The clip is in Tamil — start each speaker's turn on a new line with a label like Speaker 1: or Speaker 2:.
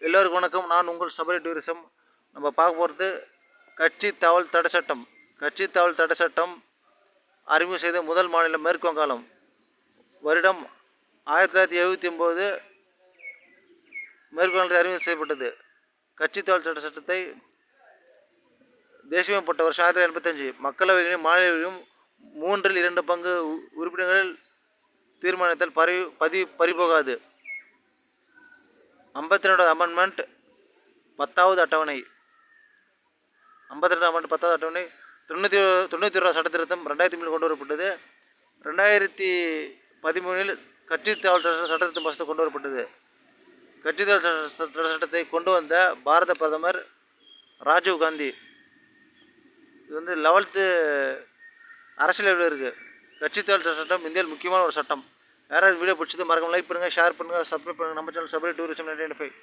Speaker 1: எல்லோருக்கும் வணக்கம். நான் உங்கள் சபரி டூரிசம். நம்ம பார்க்க போகிறது கட்சி தாவல் தடை சட்டம். கட்சி தாவல் தடை சட்டம் அறிமுகம் செய்த முதல் மாநிலம் மேற்கு வங்காளம். வருடம் ஆயிரத்தி தொள்ளாயிரத்தி எழுபத்தி ஒம்பது மேற்கு வங்காளத்தில் அறிமுகம் செய்யப்பட்டது. கட்சி தாவல் தடை சட்டத்தை தேசியமயப்பட்ட வருஷம் ஆயிரத்தி தொள்ளாயிரத்தி எண்பத்தஞ்சு மக்களவையிலும் மாநிலவையிலும் மூன்றில் இரண்டு பங்கு உ- உறுப்பினர்கள் தீர்மானத்தால் பரி பதி பறிபோகாது. ஐம்பத்தி ரெண்டாவது அமெண்ட்மெண்ட் பத்தாவது அட்டவணை. ஐம்பத்தி ரெண்டு அமெண்ட் பத்தாவது அட்டவணை. தொண்ணூற்றி தொண்ணூற்றி ஒரு சட்ட திருத்தம் ரெண்டாயிரத்தி மூணு கொண்டு வரப்பட்டது ரெண்டாயிரத்தி பதிமூணில் கட்சி தாவல் சட்ட சட்டத்திருத்தம் மசோதா கொண்டு வரப்பட்டது கட்சி தாவல் சட்ட- சட்டத்தை கொண்டு வந்த பாரத பிரதமர் ராஜீவ் காந்தி. இது வந்து லெவல்த்து அரசியல் இருக்குது கட்சி தாவல் சட்ட சட்டம் இந்தியாவில் முக்கியமான ஒரு சட்டம். யாராவது வீடியோ பிடிச்சது மறக்காம லைக் பண்ணுங்கள் ஷேர் பண்ணுங்கள் சப்ஸ்கிரைப் பண்ணுங்கள் நம்ம சேனல் சப்ரேட் டூரிசம் நைன்டி ஃபைவ்